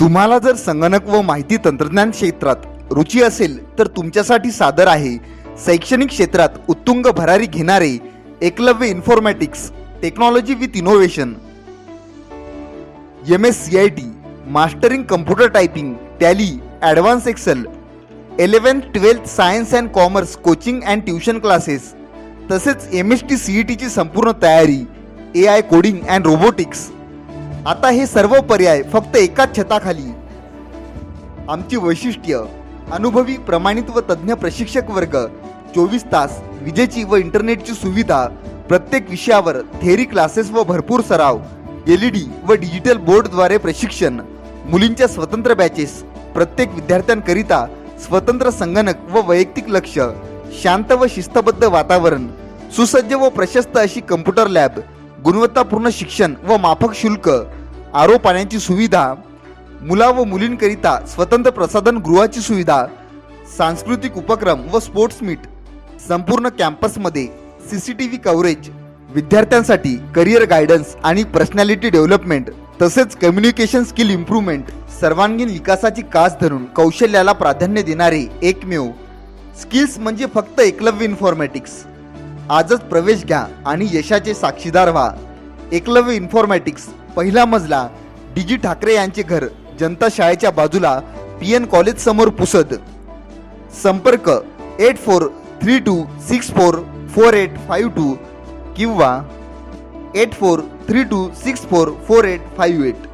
तुम्हाला जर संगणक व माहिती तंत्रज्ञान क्षेत्रात रुची असेल तर तुमच्यासाठी सादर आहे. शैक्षणिक क्षेत्रात उत्तुंग भरारी घेणारे Eklavya informatics technology with innovation. M S C I T mastering computer typing Tally advance Excel eleventh twelfth science and commerce coaching and tuition classes तसेच M S T C E टीची संपूर्ण तयारी A I coding and robotics आता हे सर्व पर्याय फक्त एकाच छताखाली. आमची वैशिष्ट्य अनुभवी प्रमाणित व तज्ज्ञ प्रशिक्षक वर्ग चोवीस तास विजेची व इंटरनेटची सुविधा प्रत्येक विषयावर थेरी क्लासेस व भरपूर सराव एल ई डी व डिजिटल बोर्डद्वारे प्रशिक्षण मुलींच्या स्वतंत्र बॅचेस प्रत्येक विद्यार्थ्यांकरिता स्वतंत्र संगणक व वैयक्तिक लक्ष शांत व शिस्तबद्ध वातावरण सुसज्ज व प्रशस्त अशी कम्प्युटर लॅब गुणवत्तापूर्ण शिक्षण व माफक शुल्क आरो पाण्याची सुविधा मुला व मुलींकरिता स्वतंत्र प्रसाधन गृहाची सुविधा सांस्कृतिक उपक्रम व स्पोर्ट्स मीट संपूर्ण कॅम्पसमध्ये C C T V coverage विद्यार्थ्यांसाठी करिअर गायडन्स आणि पर्सनॅलिटी डेव्हलपमेंट तसेच कम्युनिकेशन स्किल इम्प्रूव्हमेंट सर्वांगीण विकासाची कास धरून कौशल्याला प्राधान्य देणारे एकमेव स्किल्स म्हणजे फक्त एकलव्य इन्फॉर्मॅटिक्स. आजच प्रवेश घ्या आणि यशाचे साक्षीदार व्हा. एकलव्य इन्फॉर्मॅटिक्स पहिला मजला डी जी ठाकरे यांचे घर जनता शाळेच्या बाजूला पी एन कॉलेज समोर पुसद. संपर्क eight four three two six four four eight five two किंवा eight four three two six four four eight five eight.